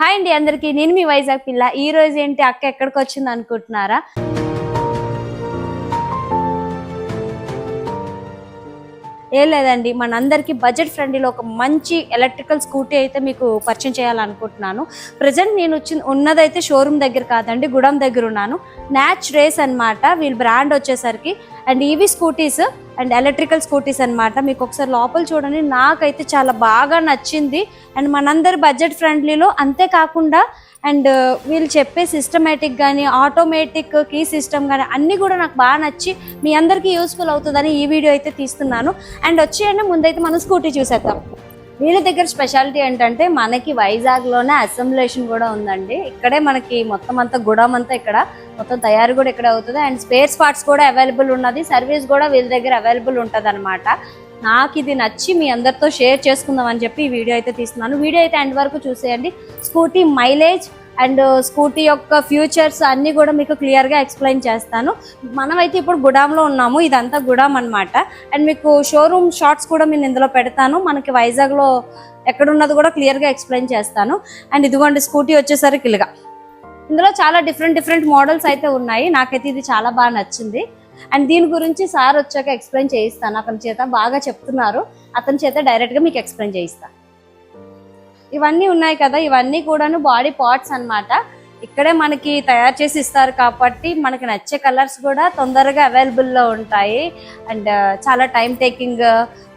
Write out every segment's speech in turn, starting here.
Hi అండి అందరికి. నేను మీ వైజాగ్ పిల్ల. ఈ రోజు ఏంటి అక్క ఎక్కడికి వచ్చింది అనుకుంటున్నారా? ఏం లేదండి. మనందరికీ బడ్జెట్ ఫ్రెండ్లీలో ఒక మంచి ఎలక్ట్రికల్ స్కూటీ అయితే మీకు పరిచయం చేయాలనుకుంటున్నాను. ప్రజెంట్ నేను వచ్చి ఉన్నదైతే షోరూమ్ దగ్గర కాదండి గుడం దగ్గర ఉన్నాను. న్యాచ్ రేస్ అన్నమాట. వీళ్ళ బ్రాండ్ వచ్చేసరికి. And EV scooties and electrical scooties అన్నమాట. మీకు ఒకసారి లోపల చూడండి. నాకైతే చాలా బాగా నచ్చింది. అండ్ మనందరి బడ్జెట్ ఫ్రెండ్లీలో అంతేకాకుండా అండ్ వీళ్ళు చెప్పే సిస్టమేటిక్ కానీ ఆటోమేటిక్ కీ సిస్టమ్ కానీ అన్నీ కూడా నాకు బాగా నచ్చి మీ అందరికీ యూస్ఫుల్ అవుతుందని ఈ వీడియో అయితే తీస్తున్నాను. అండ్ వచ్చేయండి ముందైతే మనం స్కూటీ చూసేద్దాం. వీళ్ళ దగ్గర స్పెషాలిటీ ఏంటంటే మనకి వైజాగ్లోనే అసెంబ్లేషన్ కూడా ఉందండి. ఇక్కడే మనకి మొత్తం అంతా గుడం అంతా ఇక్కడ మొత్తం తయారు కూడా ఇక్కడ అవుతుంది. అండ్ స్పేర్ పార్ట్స్ కూడా అవైలబుల్ ఉన్నది. సర్వీస్ కూడా వీళ్ళ దగ్గర అవైలబుల్ ఉంటుంది అనమాట నాకు ఇది నచ్చి మీ అందరితో షేర్ చేసుకుందాం అని చెప్పి ఈ వీడియో అయితే తీస్తున్నాను. వీడియో అయితే ఎండ్ వరకు చూసేయండి. స్కూటీ మైలేజ్ అండ్ స్కూటీ యొక్క ఫ్యూచర్స్ అన్నీ కూడా మీకు క్లియర్గా ఎక్స్ప్లెయిన్ చేస్తాను. మనమైతే ఇప్పుడు గుడాంలో ఉన్నాము. ఇదంతా గుడాం అన్నమాట. అండ్ మీకు షోరూమ్ షార్ట్స్ కూడా నేను ఇందులో పెడతాను. మనకి వైజాగ్లో ఎక్కడున్నది కూడా క్లియర్గా ఎక్స్ప్లెయిన్ చేస్తాను. అండ్ ఇదిగోండి స్కూటీ వచ్చేసరికి ఇలాగా. ఇందులో చాలా డిఫరెంట్ డిఫరెంట్ మోడల్స్ అయితే ఉన్నాయి. నాకైతే ఇది చాలా బాగా నచ్చింది. అండ్ దీని గురించి సార్ వచ్చాక ఎక్స్ప్లెయిన్ చేయిస్తాను. అతని చేత బాగా చెప్తున్నారు. అతని చేత డైరెక్ట్గా మీకు ఎక్స్ప్లెయిన్ చేయిస్తాను ఇవన్నీ ఉన్నాయి కదా ఇవన్నీ కూడాను బాడీ పార్ట్స్ అన్నమాట. ఇక్కడే మనకి తయారు చేసి ఇస్తారు కాబట్టి మనకి నచ్చే కలర్స్ కూడా తొందరగా అవైలబుల్లో ఉంటాయి. అండ్ చాలా టైం టేకింగ్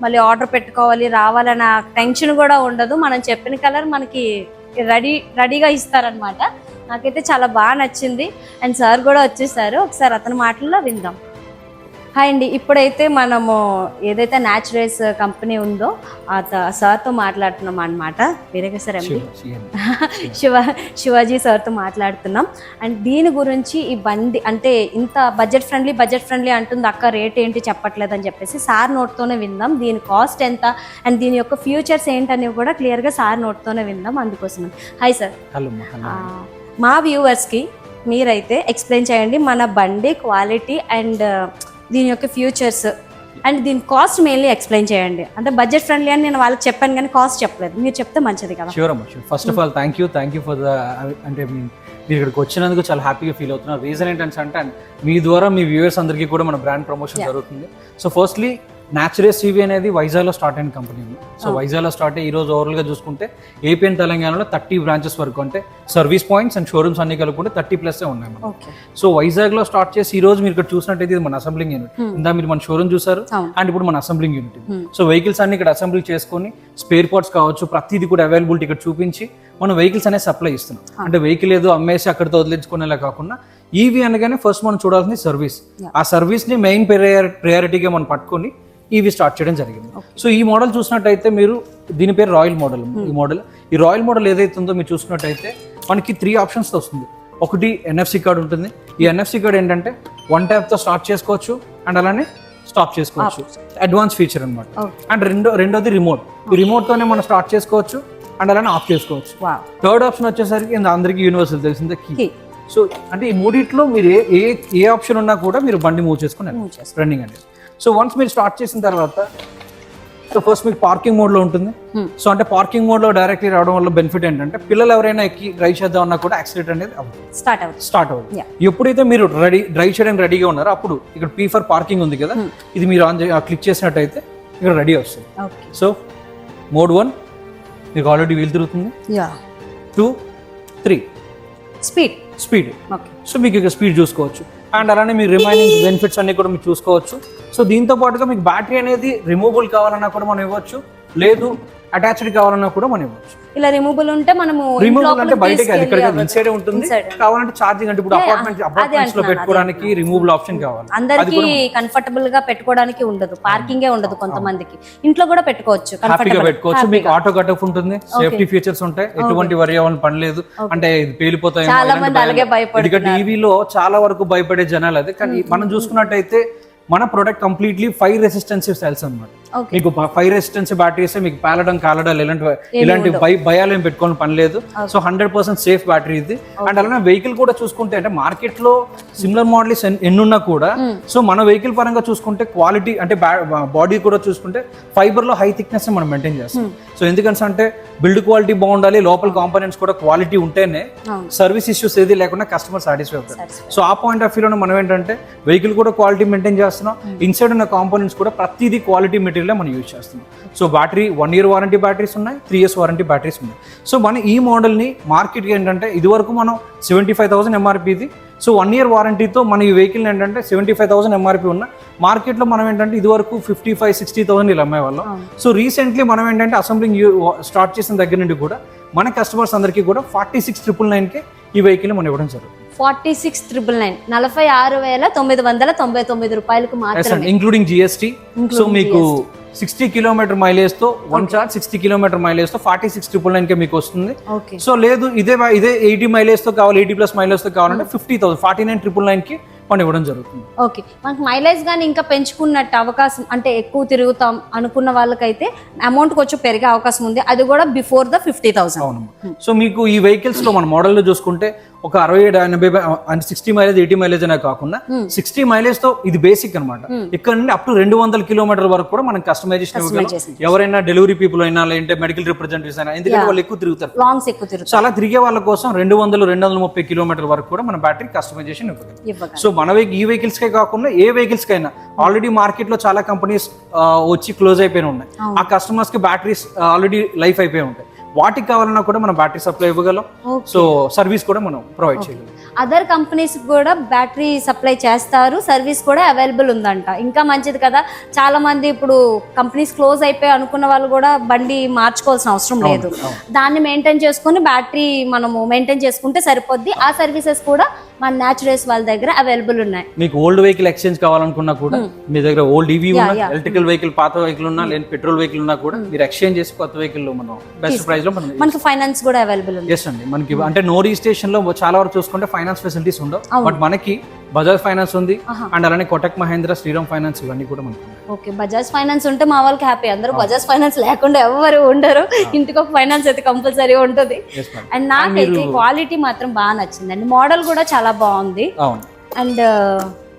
మళ్ళీ ఆర్డర్ పెట్టుకోవాలి రావాలన్న టెన్షన్ కూడా ఉండదు. మనం చెప్పిన కలర్ మనకి రెడీ రెడీగా ఇస్తారనమాట నాకైతే చాలా బాగా నచ్చింది. అండ్ సార్ కూడా వచ్చేసారు. ఒకసారి అతని మాటల్లో విందాం. హాయ్ అండి. ఇప్పుడైతే మనము ఏదైతే న్యాచురల్స్ కంపెనీ ఉందో ఆ త- సార్తో మాట్లాడుతున్నాం అనమాట వేరే సార్ ఎండి? శివ శివాజీ సార్తో మాట్లాడుతున్నాం. అండ్ దీని గురించి ఈ బండి అంటే ఇంత బడ్జెట్ ఫ్రెండ్లీ బడ్జెట్ ఫ్రెండ్లీ అంటుంది అక్క రేట్ ఏంటి చెప్పట్లేదు అని చెప్పేసి సార్ నోట్తోనే విందాం. దీని కాస్ట్ ఎంత? అండ్ దీని యొక్క ఫ్యూచర్స్ ఏంటనేవి కూడా క్లియర్గా సార్ నోట్తోనే విందాం. అందుకోసం హాయ్ సార్. మా వ్యూవర్స్కి మీరైతే ఎక్స్ప్లెయిన్ చేయండి. మన బండి క్వాలిటీ అండ్ దీని యొక్క ఫ్యూచర్స్. అండ్ దీని కాస్ట్ మెయిన్లీ ఎక్స్ప్లెయిన్ చేయండి. అంటే బడ్జెట్ ఫ్రెండ్లీ అని నేను వాళ్ళకి చెప్పాను కానీ కాస్ట్ చెప్పలేదు. మీరు చెప్తే మంచిది కదా. షూర్ అమ్మా first of all thank you thank you for the అంటే మీ- మీరు ఇక్కడికి వచ్చినందుకు చాలా హ్యాపీగా ఫీల్ అవుతున్నారు. రీజన్ ఏంటంటే అంటే మీ ద్వారా మీ వ్యూవర్స్ అందరికీ కూడా మన బ్రాండ్ ప్రమోషన్. జరుగుతుంది. సో ఫస్ట్లీ న్యాచురల్ సివి అనేది వైజాగ్లో స్టార్ట్ అయిన కంపెనీ సో. వైజాగ్లో స్టార్ట్ అయ్యి ఈ రోజు ఓవరాల్గా చూసుకుంటే ఏపీ అండ్ తెలంగాణలో థర్టీ బ్రాంచెస్ వరకు అంటే సర్వీస్ పాయింట్స్ అండ్ షోరూమ్స్ అన్ని కలుపుకుంటే థర్టీ ప్లస్ ఉన్నాయి. ఓకే సో వైజాగ్లో స్టార్ట్ చేసి ఈ రోజు మీరు ఇక్కడ చూసినట్టయితే ఇది మన అసెంబ్లింగ్ యూనిట్ Hmm. ఇందా మీరు మన షోరూమ్ చూసారు అండ్ ఇప్పుడు మన అసెంబ్లింగ్ యూనిట్. సో వెహికల్స్ అన్ని ఇక్కడ అసెంబ్లీ చేసుకొని స్పేర్ పార్ట్స్ కావచ్చు ప్రతిదీ కూడా అవైలబిలిటీ ఇక్కడ చూపించి మనం వెహికల్స్ అనేది సప్లై ఇస్తున్నాం. అంటే వెహికల్ ఏదో అమ్మేసి అక్కడితో వదిలించుకునేలా కాకుండా ఈవీ అనగానే ఫస్ట్ మనం చూడాల్సింది సర్వీస్. ఆ సర్వీస్ని మెయిన్ ప్రయారిటీగా మనం పట్టుకొని ఈవీ స్టార్ట్ చేయడం జరిగింది. సో ఈ మోడల్ చూసినట్టయితే మీరు దీని పేరు రాయల్ మోడల్ ఈ మోడల్. ఈ రాయల్ మోడల్ ఏదైతే ఉందో మీరు చూసుకున్నట్టయితే మనకి త్రీ ఆప్షన్స్ వస్తుంది ఒకటి ఎన్ఎఫ్సి కార్డ్ ఉంటుంది. ఈ ఎన్ఎఫ్సి కార్డ్ ఏంటంటే వన్ ట్యాప్తో స్టార్ట్ చేసుకోవచ్చు అండ్ అలానే స్టాప్ చేసుకోవచ్చు. అడ్వాన్స్ ఫీచర్ అన్నమాట. ఓకే అండ్ రెండో రెండోది రిమోట్ ఈ రిమోట్ తోనే మనం స్టార్ట్ చేసుకోవచ్చు అండ్ అలానే ఆఫ్ చేసుకోవచ్చు. థర్డ్ ఆప్షన్ వచ్చేసరికి అందరికీ యూనివర్సల్ తెలిసిందే కీ సో అంటే ఈ మూడిట్లో మీరు ఏ ఏ ఆప్షన్ ఉన్నా కూడా మీరు బండి మూవ్ చేసుకుని రన్నింగ్ అనేది. సో వన్స్ మీరు స్టార్ట్ చేసిన తర్వాత సో ఫస్ట్ మీకు పార్కింగ్ మోడ్లో ఉంటుంది. Hmm. సో అంటే పార్కింగ్ మోడ్లో డైరెక్ట్లీ రావడం వల్ల బెనిఫిట్ ఏంటంటే పిల్లలు ఎవరైనా ఎక్కి డ్రైవ్ చేద్దాం అన్నా కూడా యాక్సిడెంట్ అనేది స్టార్ట్ అవుతుంది స్టార్ట్ Yeah. ఎప్పుడైతే మీరు రెడీ డ్రైవ్ చేయడానికి రెడీగా ఉన్నారో అప్పుడు ఇక్కడ పీ ఫర్ పార్కింగ్ ఉంది కదా. Hmm. ఇది మీరు ఆన్ క్లిక్ చేసినట్టయితే ఇక్కడ రెడీ వస్తుంది. సో మోడ్ వన్ మీకు ఆల్రెడీ వీల్ తిరుగుతుంది. Yeah two three speed speed okay so మీకు ఇక స్పీడ్ చూసుకోవచ్చు. అండ్ అలానే మీ రిమైనింగ్ బెనిఫిట్స్ అన్ని కూడా మీరు చూసుకోవచ్చు. సో దీంతో పాటుగా మీకు బ్యాటరీ అనేది రిమూవబుల్ కావాలన్నా కూడా మనం ఇవ్వచ్చు. లేదు అటాచ్డ్ కావాలన్నా కూడా మనం ఇవ్వచ్చు. ఇలా రిమూవబుల్ ఉంటే మనము రిమూవబుల్ అంటే బయటకి అది ఇక్కడ ఇన్సైడ్ ఉంటుంది. కావాలంటే ఛార్జింగ్ అంటే ఇప్పుడు అపార్ట్మెంట్ అపార్ట్మెంట్స్లో పెట్టుకోవడానికి రిమూవబుల్ ఆప్షన్ కావాలి. అది అందరికి కంఫర్టబుల్గా పెట్టుకోవడానికి ఉండదు. పార్కింగే ఉండదు కొంతమందికి. ఇంట్లో కూడా పెట్టుకోవచ్చు హ్యాపీగా. పెట్టుకోవచ్చు. మీకు ఆటో కట్ ఉంటుంది. సేఫ్టీ ఫీచర్స్ ఉంటాయి. ఎటువంటి వరి అవ్వాలని పని లేదు. అంటే ఇది పేలిపోతాయి చాలా మంది అలాగే భయపడుతున్నారు. ఎందుకంటే ఈవీలో చాలా వరకు భయపడే జనాలు అదే. కానీ మనం చూసుకున్నట్టయితే మన product completely fire resistive cells అన్నమాట. Okay. మీకు ఫైర్ రెసిస్టెన్స్ బ్యాటరీస్ మీకు పేలడం కాలడాలు ఇలాంటి ఇలాంటి భయ భయాలు ఏం పెట్టుకోని పని లేదు. So hundred percent safe battery ఇది. అండ్ అలానే వెహికల్ కూడా చూసుకుంటే అంటే మార్కెట్లో సిమిలర్ మోడల్స్ ఎన్నున్నా కూడా సో మన వెహికల్ పరంగా చూసుకుంటే క్వాలిటీ అంటే బాడీ కూడా చూసుకుంటే ఫైబర్లో హై థిక్నెస్ మనం మెయింటైన్ చేస్తాం. సో ఎందుకంటే అంటే బిల్డ్ క్వాలిటీ బాగుండాలి లోపల కాంపోనెంట్స్ కూడా క్వాలిటీ ఉంటేనే. సర్వీస్ ఇష్యూస్ ఏది లేకుండా కస్టమర్ సాటిస్ఫై అవుతారు. సో ఆ పాయింట్ ఆఫ్ వ్యూలో మనం ఏంటంటే వెహికల్ కూడా క్వాలిటీ మెయింటైన్ చేస్తున్నాం. ఇన్సైడ్ ఉన్న కాంపోనెంట్స్ కూడా ప్రతిదీ క్వాలిటీ మెటీరియల్ మనం యూజ్ చేస్తున్నాం. So battery one year warranty batteries ఉన్నాయి త్రీ ఇయర్స్ వారంటీ బ్యాటరీస్ ఉన్నాయి. సో మన ఈ మోడల్ని మార్కెట్కి ఏంటంటే ఇదివరకు మనం సెవెంటీ ఫైవ్ థౌసండ్ ఎంఆర్పీది సో వన్ ఇయర్ వారంటీతో మన ఈ వెహికల్ ఏంటంటే సెవెంటీ ఫైవ్ థౌసండ్ ఎంఆర్పీ ఉన్న మార్కెట్లో మనం ఏంటంటే ఇదివరకు ఫిఫ్టీ ఫైవ్ సిక్స్టీ థౌసండ్ ఇలా అమ్మేవాళ్ళం. సో రీసెంట్లీ మనం ఏంటంటే అసెంబ్లింగ్ స్టార్ట్ చేసిన దగ్గర నుండి కూడా మన కస్టమర్స్ అందరికీ కూడా ఫార్టీ సిక్స్ ట్రిపుల్ నైన్కి ఈ వెహికల్ మనం ఇవ్వడం జరుగుతుంది. Forty six triple nine. నలభై ఆరు వేల తొమ్మిది వందల తొంభై తొమ్మిది రూపాయలకు మాత్రమే. ఇంక్లూడింగ్ జిఎస్టీ సో మీకు సిక్స్టీ కిలోమీటర్ మైలేజ్తో one charge sixty kilometre మైలేజ్తో forty six triple nine K మీకు వస్తుంది. సో లేదు ఇదే ఇదే ఎయిటీ మైలేజ్తో కావాలి ఎయిటీ ప్లస్ మైలేజ్తో కావాలంటే fifty thousand forty nine triple నైన్కి మనం ఇవ్వడం జరుగుతుంది. ఓకే మనకు మైలేజ్ కానీ ఇంకా పెంచుకున్నట్టు అవకాశం అంటే ఎక్కువ తిరుగుతాం అనుకున్న వాళ్ళకైతే అమౌంట్ కొంచెం పెరిగే అవకాశం ఉంది. అది కూడా before the fifty thousand so మీకు ఈ వెహికల్స్లో మన మోడల్లో చూసుకుంటే ఒక అరవై ఏడు ఎనభై అంటే సిక్స్టీ మైలేజ్ ఎయిటీ మైలేజ్ అనే కాకుండా సిక్స్టీ మైలేజ్తో ఇది బేసిక్ అన్నమాట. ఇక్కడ నుండి అప్ టు రెండు వందల కిలోమీటర్ల వరకు కూడా మనం కస్టమైజేషన్. ఎవరైనా డెలివరీ పీపుల్ అయినా లేదంటే మెడికల్ రిప్రజెంటేటివ్స్ అయినా ఎందుకంటే వాళ్ళు ఎక్కువ తిరుగుతారు. సో అలా తిరిగే వాళ్ళ కోసం రెండు వందలు రెండు వందల ముప్పై కిలోమీటర్ వరకు కూడా మన బ్యాటరీ కస్టమైజేషన్ ఇవ్వగలం. సో మన ఈ వెహికల్స్ కే కాకుండా ఏ వెహికల్స్ కైనా ఆల్రెడీ మార్కెట్లో చాలా కంపెనీస్ వచ్చి క్లోజ్ అయిపోయి ఉన్నాయి ఆ కస్టమర్స్కి బ్యాటరీస్ ఆల్రెడీ లైఫ్ అయిపోయి ఉంటాయి. వాటికి కావాలన్నా కూడా మనం బ్యాటరీ సప్లై ఇవ్వగలం. సో సర్వీస్ కూడా మనం ప్రొవైడ్ చేయగలం. అదర్ కంపెనీస్ కూడా బ్యాటరీ సప్లై చేస్తారు. సర్వీస్ కూడా అవైలబుల్ ఉందంట. ఇంకా మంచిది కదా. చాలా మంది ఇప్పుడు కంపెనీస్ క్లోజ్ అయిపోయి అనుకున్న వాళ్ళు కూడా బండి మార్చుకోవాల్సిన అవసరం లేదు. దాన్ని మెయింటైన్ చేసుకొని బ్యాటరీ మనము మెయింటైన్ చేసుకుంటే సరిపోద్ది. ఆ సర్వీసెస్ కూడా మన న్యాచురల్స్ వాళ్ళ దగ్గర అవైలబుల్ ఉన్నాయి. మీకు ఓల్డ్ వెహికల్ ఎక్స్చేంజ్ కావాలనుకున్నా కూడా మీ దగ్గర ఓల్డ్ ఈవీ ఉన్నా. ఎలక్ట్రికల్ వెహికల్ పాత వెహికల్ ఉన్నా లేదా పెట్రోల్ వెహికల్ ఉన్నా కూడా మీరు ఎక్స్చేంజ్ చేసి కొత్త వెహికల్ మనం బెస్ట్ ప్రైస్లో మనం మనకి ఫైనాన్స్ కూడా అవైలబుల్ ఉంది. ఎస్ అండి. మనకి అంటే నో రిజిస్ట్రేషన్లో చాలా వరకు చూసుకుంటే ఫైనాన్స్ ఫెసిలిటీస్ ఉండవు. బట్ మనకి బజాజ్ ఫైనాన్స్ ఉంది. అండ్ అలానే కోటక్ మహేంద్ర శ్రీరామ్ ఫైనాన్స్ ఇవన్నీ కూడా మనకి. ఓకే బజాజ్ ఫైనాన్స్ ఉంటే మా వాళ్ళకి హ్యాపీ. అందరూ బజాజ్ ఫైనాన్స్ లేకుండా ఎవరు ఉండరు. ఇంటికి ఒక ఫైనాన్స్ అయితే కంపల్సరీ ఉంటుంది. అండ్ నాకైతే క్వాలిటీ మాత్రం బాగా నచ్చిందండి. మోడల్ కూడా చాలా బాగుంది. అండ్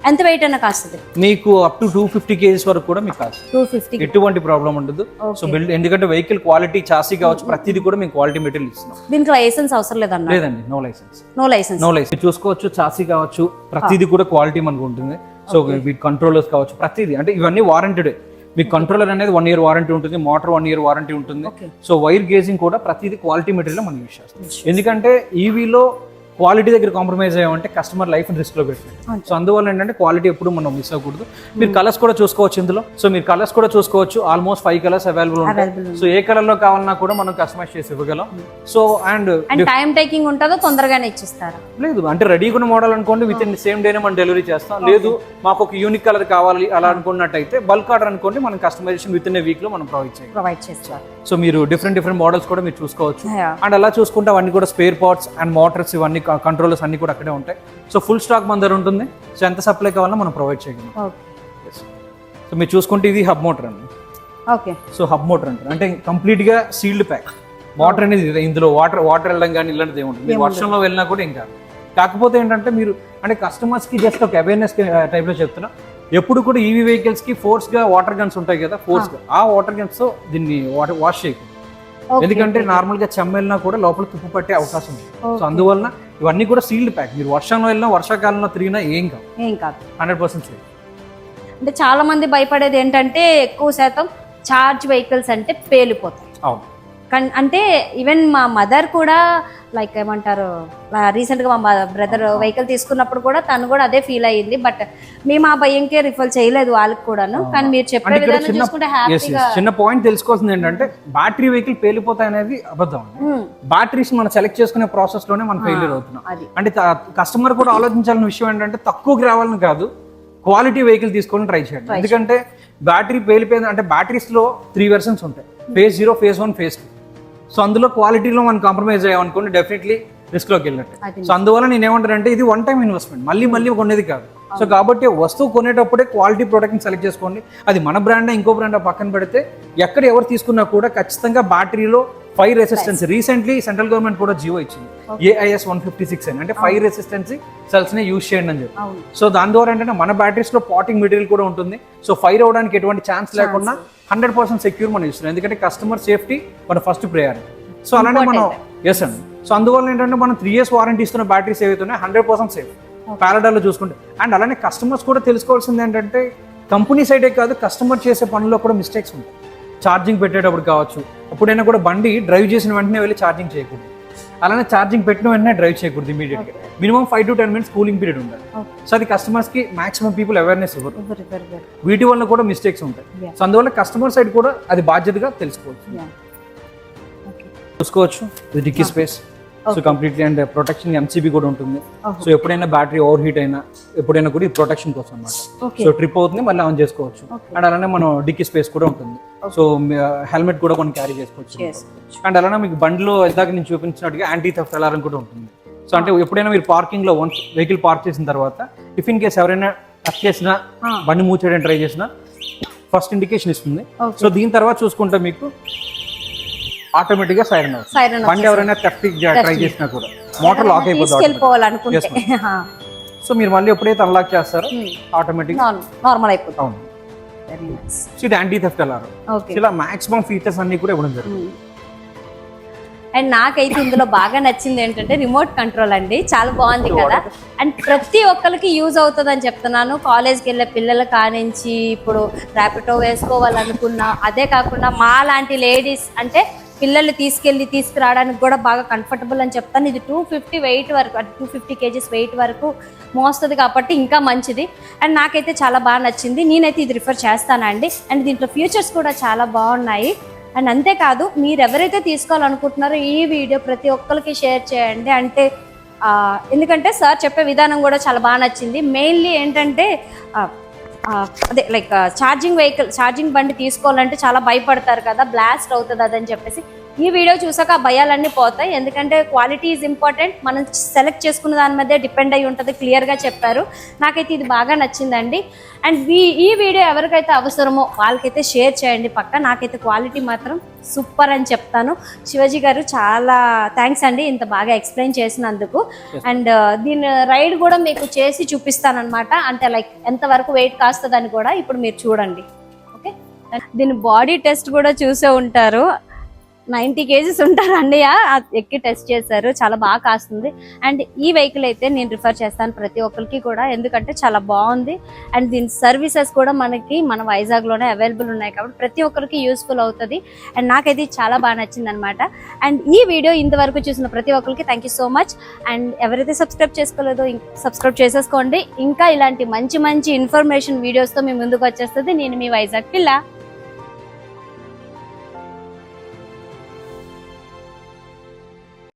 ఎంత వెయిట్ అన్న కాస్తుంది. మీకు up to two fifty KGs వరకు కూడా మీకు కాదు టూ ఫిఫ్టీ ఎటువంటి ప్రాబ్లం ఉండదు. సో బిల్డ్ ఎందుకంటే వెహికల్ క్వాలిటీ చాసీ కావచ్చు ప్రతిదీ కూడా మేము క్వాలిటీ మెటీరియల్ ఇస్తున్నాం. దీనికి లైసెన్స్ అవసరం లేదన్న లేదండి no licence no licence no licence చూసుకోవచ్చు చాసీ కావచ్చు ప్రతిదీ కూడా క్వాలిటీ మనకు ఉంటుంది. సో వీటి కంట్రోలర్స్ కావచ్చు ప్రతిదీ. అంటే ఇవన్నీ వారంటెడ్ మీకు కంట్రోలర్ అనేది వన్ ఇయర్ వారంటీ ఉంటుంది మోటార్ వన్ ఇయర్ వారంటీ ఉంటుంది. సో వైర్ గేజింగ్ కూడా ప్రతిదీ క్వాలిటీ మెటీరియల్ మనం యూస్ చేస్తాం. ఎందుకంటే ఈవీలో క్వాలిటీ దగ్గర కాంప్రమైజ్ అయ్యామంటే కస్టమర్ లైఫ్ రిస్క్లో పెట్టినట్టు సో అందువల్ల ఏంటంటే క్వాలిటీ ఎప్పుడు మనం మిస్ అవ్వకూడదు. మీరు కలర్స్ కూడా చూసుకోవచ్చు ఇందులో. సో మీరు కలర్స్ కూడా చూసుకోవచ్చు. ఆల్మోస్ట్ ఫైవ్ కలర్స్ అవైలబుల్ ఉంటాయి. సో ఏ కలర్లో కావాలన్నా కూడా మనం కస్టమైజ్ చేసి ఇవ్వగలం. సో అండ్ టైం టేకింగ్ ఉంటుందో తొందరగానే ఇచ్చిస్తారా? లేదు. అంటే రెడీగా ఉన్న మోడల్ అనుకోండి విత్ ఇన్ సేమ్ డేనే మనం డెలివరీ చేస్తాం. లేదు మాకు ఒక యూనిక్ కలర్ కావాలి అలా అనుకున్నట్టయితే బల్క్ ఆర్డర్ అనుకోండి మనం కస్టమైజేషన్ విత్ ఇన్ ఏ వీక్లో మనం ప్రొవైడ్ చేయాలి. ప్రొవైడ్ చేస్తారు. సో మీరు డిఫరెంట్ డిఫరెంట్ మోడల్స్ కూడా మీరు చూసుకోవచ్చు. అండ్ అలా చూసుకుంటే అవన్నీ కూడా స్పేర్ పార్ట్స్ అండ్ మోటార్స్ ఇవన్నీ కంట్రోలర్స్ అన్ని కూడా అక్కడే ఉంటాయి. సో ఫుల్ స్టాక్ మన దగ్గర ఉంటుంది. సో ఎంత సప్లై కావాలో మనం ప్రొవైడ్ చేయగలం. సో మీరు చూసుకుంటే ఇది హబ్ మోటార్ అండి. ఓకే. సో హబ్ మోటార్ అంటారు. అంటే కంప్లీట్గా సీల్డ్ ప్యాక్ వాటర్ అనేది ఇది. ఇందులో వాటర్ వాటర్ వెళ్ళడం కానీ ఇలాంటిది ఏముంటుంది మీరు వర్షంలో వెళ్ళినా కూడా ఇంకా. కాకపోతే ఏంటంటే మీరు అంటే కస్టమర్స్కి జస్ట్ ఒక అవేర్నెస్ టైప్లో చెప్తున్నా. ఎప్పుడు కూడా ఈవీ వెహికల్స్కి ఫోర్స్గా వాటర్ గన్స్ ఉంటాయి కదా ఫోర్స్గా. ఆ. వాటర్ గన్స్తో దీన్ని వాటర్ వాష్ చేయకూడదు. ఎందుకంటే నార్మల్గా చెమ్మ వెళ్ళినా కూడా లోపల తుప్పు పట్టే అవకాశం ఉంది. సో అందువలన ఇవన్నీ కూడా సీల్డ్ ప్యాక్ మీరు వర్షంలో వెళ్ళినా వర్షాకాలంలో తిరిగినా ఏం కాదు. ఏం కాదు. హండ్రెడ్ పర్సెంట్ సేఫ్ అంటే చాలా మంది భయపడేది ఏంటంటే ఎక్కువ శాతం చార్జ్ వెహికల్స్ అంటే పేలిపోతాయి. అవును. అంటే ఈవెన్ మా మదర్ కూడా లైక్ ఏమంటారు రీసెంట్గా మా బ్రదర్ వెహికల్ తీసుకున్నప్పుడు కూడా తను కూడా అదే ఫీల్ అయ్యింది. బట్ మేము ఆ భయంకే రిఫర్ చేయలేదు వాళ్ళకి కూడాను. కానీ మీరు చెప్పే విధానం చిన్న చూసుకుంటే yes, హ్యాపీగా yes. చిన్న పాయింట్ తెలుసుకోవాల్సింది ఏంటంటే బ్యాటరీ వెహికల్ పేలిపోతాయి అనేది అబద్ధం బ్యాటరీస్ మనం సెలెక్ట్ చేసుకునే ప్రాసెస్లోనే మనం ఫెయిల్యూర్ అవుతున్నాం. అంటే కస్టమర్ కూడా ఆలోచించాల్సిన విషయం ఏంటంటే తక్కువకి రావాలని కాదు క్వాలిటీ వెహికల్ తీసుకొని ట్రై చేయండి ఎందుకంటే బ్యాటరీ పేలిపోయింది అంటే బ్యాటరీస్లో త్రీ వెర్షన్స్ ఉంటాయి. Phase zero phase one phase two so అందులో క్వాలిటీలో మనం కాంప్రమైజ్ అయ్యామనుకోండి డెఫినెట్లీ రిస్క్లోకి వెళ్ళినట్టు. సో అందువల్ల నేను ఏమంటానంటే ఇది వన్ టైం ఇన్వెస్ట్మెంట్ మళ్ళీ మళ్ళీ కొనేది కాదు. సో కాబట్టి వస్తువు కొనేటప్పుడే క్వాలిటీ ప్రోడక్ట్ని సెలెక్ట్ చేసుకోండి. అది మన బ్రాండ్ ఇంకో బ్రాండ్ పక్కన పెడితే ఎక్కడ ఎవరు తీసుకున్నా కూడా ఖచ్చితంగా బ్యాటరీలో fire resistance recently central government కూడా జియో ఇచ్చింది. ఏఐఎస్ వన్ ఫిఫ్టీ సిక్స్ అని. అంటే ఫైర్ రెసిస్టెన్సీ సెల్స్ని యూజ్ చేయండి అని చెప్పి. సో దాని ద్వారా ఏంటంటే మన బ్యాటరీస్లో పాటింగ్ మెటీరియల్ కూడా ఉంటుంది. సో ఫైర్ అవడానికి ఎటువంటి ఛాన్స్ లేకుండా హండ్రెడ్ పర్సెంట్ సెక్యూర్ మనం ఇస్తున్నాం ఎందుకంటే కస్టమర్ సేఫ్టీ మన ఫస్ట్ ప్రయారిటీ సో అలానే మనం ఎస్ అండి సో అందువల్ల ఏంటంటే మనం త్రీ ఇయర్స్ వారంటీ ఇస్తున్న బ్యాటరీస్ ఏవైతే ఉన్నాయో హండ్రెడ్ పర్సెంట్ సేఫ్ పారాడాల్లో చూసుకుంటే. అండ్ అలానే కస్టమర్స్ కూడా తెలుసుకోవాల్సింది ఏంటంటే కంపెనీ సైడే కాదు కస్టమర్ చేసే పనుల్లో కూడా మిస్టేక్స్ ఉంటాయి. ఛార్జింగ్ పెట్టేటప్పుడు కావచ్చు. ఎప్పుడైనా కూడా బండి డ్రైవ్ చేసిన వెంటనే వెళ్ళి ఛార్జింగ్ చేయకూడదు. అలానే ఛార్జింగ్ పెట్టిన వెంటనే డ్రైవ్ చేయకూడదు ఇమీడియట్గా. Minimum five to ten minutes cooling period ఉండాలి. సో అది కస్టమర్స్కి మాక్సిమం పీపుల్ అవేర్నెస్ ఇవ్వరు. వెరీ వెరీ వెరీ వీటి వల్ల కూడా మిస్టేక్స్ ఉంటాయి. సో అందువల్ల కస్టమర్ సైడ్ కూడా అది బాధ్యతగా తెలుసుకోవచ్చు చూసుకోవచ్చు. ఇది dicky space so completely and protection MCB కూడా ఉంటుంది. సో ఎప్పుడైనా బ్యాటరీ ఓవర్ హీట్ అయినా ఎప్పుడైనా కూడా ఈ ప్రొటెక్షన్ కోసం అన్నమాట. ఓకే సో ట్రిప్ అవుతుంది మళ్ళీ ఆన్ చేసుకోవచ్చు. అండ్ అలానే మనం డిక్కీ స్పేస్ కూడా ఉంటుంది. సో హెల్మెట్ కూడా మనం క్యారీ చేసుకోవచ్చు. అండ్ అలానే మీకు బండిలో ఇందాక నేను చూపించినట్టుగా యాంటీ థెఫ్ట్ అలారం కూడా ఉంటుంది. సో అంటే ఎప్పుడైనా మీరు పార్కింగ్లో వన్స్ వెహికల్ పార్క్ చేసిన తర్వాత ఇఫ్ ఇన్ కేస్ ఎవరైనా టచ్ చేసినా Ah. బండి మూవ్ చేయడానికి ట్రై చేసినా ఫస్ట్ ఇండికేషన్ ఇస్తుంది. సో దీని తర్వాత చూసుకుంటే మీకు ఆటోమేటిక్గా సైరన్ బండి ఎవరైనా ట్రై చేసినా కూడా. మోటార్ లాక్ అయిపోతుంది సో మీరు మళ్ళీ ఎప్పుడైతే అన్లాక్ చేస్తారో ఆటోమేటిక్ నార్మల్ అయిపోతుంది అవును. వెరీ నైస్ సో ఇది యాంటీ థెఫ్ట్ అలారం ఓకే ఇలా మాక్సిమం ఫీచర్స్ అన్ని కూడా ఇవ్వడం జరుగుతుంది. అండ్ నాకైతే ఇందులో బాగా నచ్చింది ఏంటంటే రిమోట్ కంట్రోల్ అండి. చాలా బాగుంది కదా. అండ్ ప్రతి ఒక్కరికి యూజ్ అవుతుంది అని చెప్తున్నాను కాలేజ్కి వెళ్ళే పిల్లల కానించి ఇప్పుడు ర్యాపిడో వేసుకోవాలనుకున్నా అదే కాకుండా మా లాంటి లేడీస్ అంటే పిల్లల్ని తీసుకెళ్ళి తీసుకురావడానికి కూడా బాగా కంఫర్టబుల్ అని చెప్తాను. ఇది టూ ఫిఫ్టీ వెయిట్ వరకు అంటే టూ ఫిఫ్టీ కేజీస్ వెయిట్ వరకు మోస్తుంది కాబట్టి ఇంకా మంచిది. అండ్ నాకైతే చాలా బాగా నచ్చింది. నేనైతే ఇది రిఫర్ చేస్తానండి. అండ్ దీంట్లో ఫ్యూచర్స్ కూడా చాలా బాగున్నాయి. అండ్ అంతేకాదు మీరు ఎవరైతే తీసుకోవాలనుకుంటున్నారో ఈ వీడియో ప్రతి ఒక్కరికి షేర్ చేయండి. అంటే ఎందుకంటే సార్ చెప్పే విధానం కూడా చాలా బాగా నచ్చింది. మెయిన్లీ ఏంటంటే అదే లైక్ ఛార్జింగ్ వెహికల్ ఛార్జింగ్ బండి తీసుకోవాలంటే చాలా భయపడతారు కదా బ్లాస్ట్ అవుతుంది అదని చెప్పేసి. ఈ వీడియో చూసాక ఆ భయాలన్నీ పోతాయి. ఎందుకంటే క్వాలిటీ ఈజ్ ఇంపార్టెంట్ మనం సెలెక్ట్ చేసుకున్న దాని మీద డిపెండ్ అయి ఉంటుంది. క్లియర్గా చెప్పారు. నాకైతే ఇది బాగా నచ్చిందండి. అండ్ ఈ ఈ వీడియో ఎవరికైతే అవసరమో వాళ్ళకైతే షేర్ చేయండి పక్క. నాకైతే క్వాలిటీ మాత్రం సూపర్ అని చెప్తాను. శివాజీ గారు చాలా థ్యాంక్స్ అండి ఇంత బాగా ఎక్స్ప్లెయిన్ చేసినందుకు. అండ్ దీని రైడ్ కూడా మీకు చేసి చూపిస్తానన్నమాట. అంటే లైక్ ఎంత వరకు వెయిట్ కాస్తుందని కూడా ఇప్పుడు మీరు చూడండి. ఓకే దీని బాడీ టెస్ట్ కూడా చూసే ఉంటారు. నైంటీ కేజీస్ ఉంటారు అన్నయ్య. అది ఎక్కి టెస్ట్ చేశారు. చాలా బాగా కాస్తుంది. అండ్ ఈ వెహికల్ అయితే నేను రిఫర్ చేస్తాను ప్రతి ఒక్కరికి కూడా. ఎందుకంటే చాలా బాగుంది. అండ్ దీని సర్వీసెస్ కూడా మనకి మన వైజాగ్లోనే అవైలబుల్ ఉన్నాయి కాబట్టి ప్రతి ఒక్కరికి యూస్ఫుల్ అవుతుంది. అండ్ నాకైతే చాలా బాగా నచ్చింది అనమాట అండ్ ఈ వీడియో ఇంతవరకు చూసిన ప్రతి ఒక్కరికి thank you so much and ఎవరైతే సబ్స్క్రైబ్ చేసుకోలేదో సబ్స్క్రైబ్ చేసేసుకోండి. ఇంకా ఇలాంటి మంచి మంచి ఇన్ఫర్మేషన్ వీడియోస్తో మీ ముందుకు వచ్చేస్తుంది. నేను మీ వైజాగ్ పిల్ల.